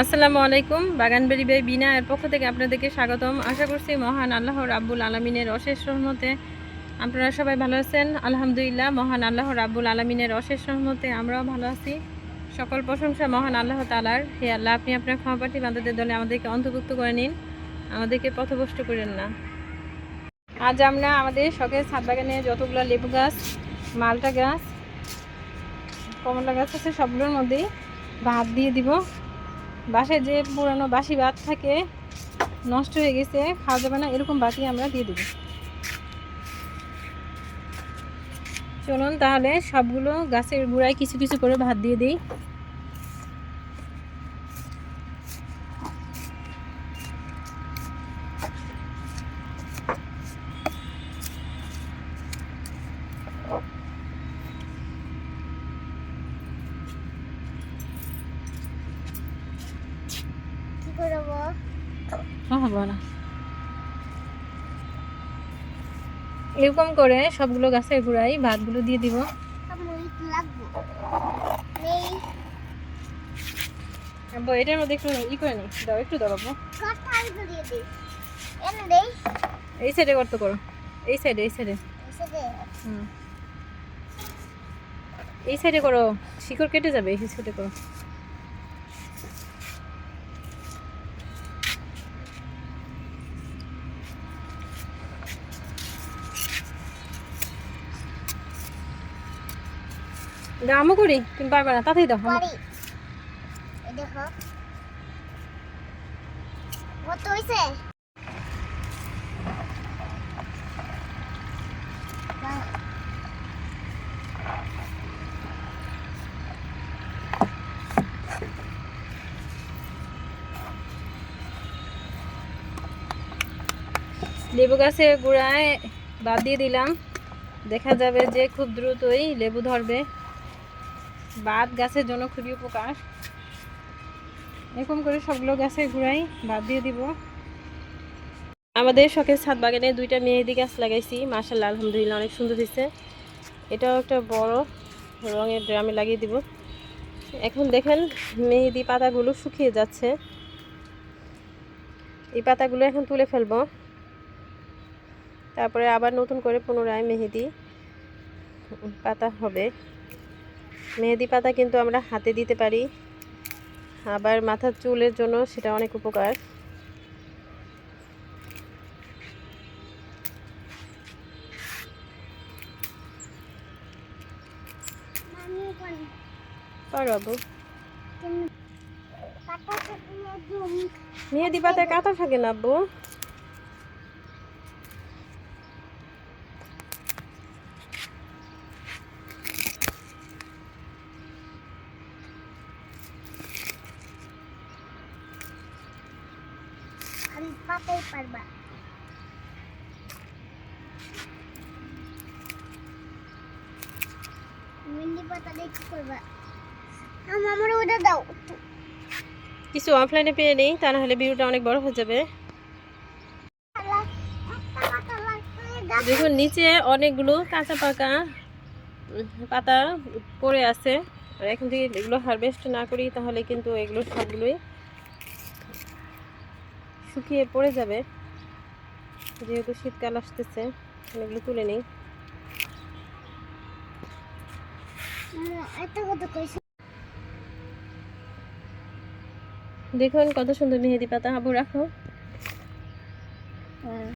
আসসালামু আলাইকুম, বাগানবাড়ি বাই বিনা এর পক্ষ থেকে আপনাদেরকে স্বাগতম। আশা করছি মহান আল্লাহ রাব্বুল আলমিনের অশেষ রহমতে আপনারা সবাই ভালো আছেন। আলহামদুলিল্লাহ, মহান আল্লাহ রাব্বুল আলমিনের অশেষ রহমতে আমরাও ভালো আছি। সকল প্রশংসা মহান আল্লাহ তালার হে আল্লাহ, আপনি আপনার ক্ষমাপাঠী বান্ধবদের দলে আমাদেরকে অন্তর্ভুক্ত করে নিন। আমাদেরকে পথভ্রষ্ট করেন না। আজ আমরা আমাদের শখের ছাদ বাগানে যতগুলো লেবু গাছ, মালটা গাছ, কমলা গাছ আছে, সবগুলোর মধ্যেই ভাত দিয়ে দিব। বাসায় যে পুরানো বাসি ভাত থাকে, নষ্ট হয়ে গেছে, খাওয়া যাবে না, এরকম বাতি আমরা দিয়ে দেব। চলুন তাহলে সবগুলো গাছের গুঁড়ায় কিছু কিছু করে ভাত দিয়ে দিই। করব না এরকম করে সবগুলো গাছের গুঁড়ায় ভাতগুলো দিয়ে দিব। আব্বু, এটার মধ্যে একটু ই করে নি দাও একটু দাও এই সাইডে করতে করো। এই সাইডে এই সাইডে। এই সাইডে করো। শিকড় কেটে যাবে এই সাইডে করো। দাও আমও করি তুমি পারবে না তাতেই দেখো। লেবু গাছের গোড়ায় বাদ দিয়ে দিলাম। দেখা যাবে যে খুব দ্রুতই লেবু ধরবে। বাদ গাছের জন্য খুবই উপকার। এরকম করে সবগুলো গাছের গোড়ায় বাদ দিয়ে দিব। আমাদের শখের ছাদ বাগানে দুইটা মেহেদি গাছ লাগাইছি মার্শাল্লাহ আলহামদুলিল্লাহ, অনেক সুন্দর হয়েছে। এটাও একটা বড় রঙের ড্রামে লাগিয়ে দিব। এখন দেখেন, মেহেদি পাতাগুলো শুকিয়ে যাচ্ছে। এই পাতাগুলো এখন তুলে ফেলব। তারপরে আবার নতুন করে পুনরায় মেহেদি পাতা হবে। মেহেদি পাতা কিন্তু আমরা হাতে দিতে পারি। আবার মাথার চুলের জন্য সেটা অনেক উপকার। পারব মেহেদি পাতায় কাটা থাকে না আব্বু? আমি পাতাই পারবা। মিন্দি পাতা দিয়ে কি করবা? আমার ওটা দাও কিছু অফলাইনে পেয়ে নেই তা ভিডিওটা অনেক বড় হয়ে যাবে। দেখুন নিচে অনেকগুলো কাঁচা পাকা পাতা পড়ে আছে। আর এখন যদি এগুলো হারভেস্ট না করি তাহলে কিন্তু এগুলো সবগুলোই শুকিয়ে পড়ে যাবে। যেহেতু শীতকাল আসতেছে এগুলো তুলে নিই। দেখুন কত সুন্দর মেহেদি পাতা। আবু, রাখো।